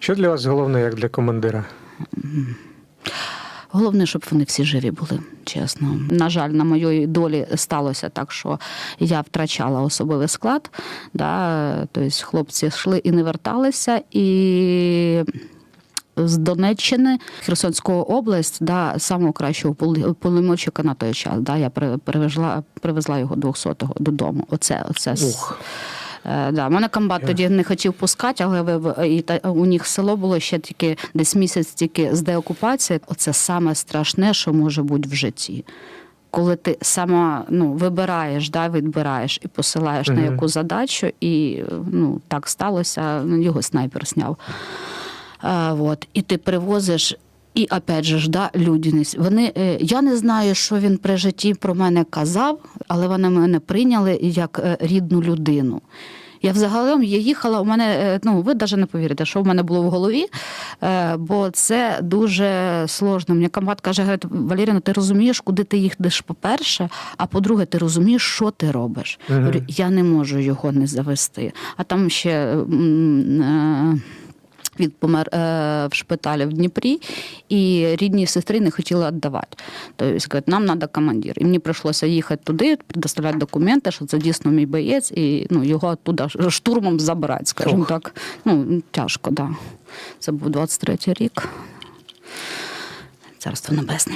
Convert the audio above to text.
Що для вас головне, як для командира? Головне, щоб вони всі живі були, чесно. На жаль, на моїй долі сталося так, що я втрачала особовий склад. Да, тобто хлопці йшли і не верталися. І з Донеччини, Херсонську область, да, самого кращого пулеметчика на той час. Да, я привезла, привезла його 200-го додому. Оце, оце Ух. Е, да, мене комбат тоді не хотів пускати, але ви- і та, у них село було ще тільки десь місяць тільки з деокупації. Оце саме страшне, що може бути в житті. Коли ти сама ну, вибираєш, да, відбираєш і посилаєш на яку задачу, і ну, так сталося, ну, його снайпер сняв. А, вот. І ти привозиш. І опять же ж, да, людяність. Вони, е, я не знаю, що він при житті про мене казав, але вони мене прийняли як е, рідну людину. Я взагалом я їхала, у мене, е, ну ви навіть не повірите, що в мене було в голові, бо це дуже сложно. Мені комбат каже, Валеріна, ти розумієш, куди ти їдеш, по-перше, а по-друге, ти розумієш, що ти робиш. Говорю, я не можу його не завести. А там ще. М, він помер е, в шпиталі в Дніпрі, і рідні сестри не хотіли віддавати. Тобто, говорять, нам треба командир. І мені прийшлося їхати туди, предоставляти документи, що це дійсно мій боєць, і ну, його оттуда штурмом забирати, скажімо так. так. Ну, тяжко, так. Да. Це був 23-й рік. Царство небесне.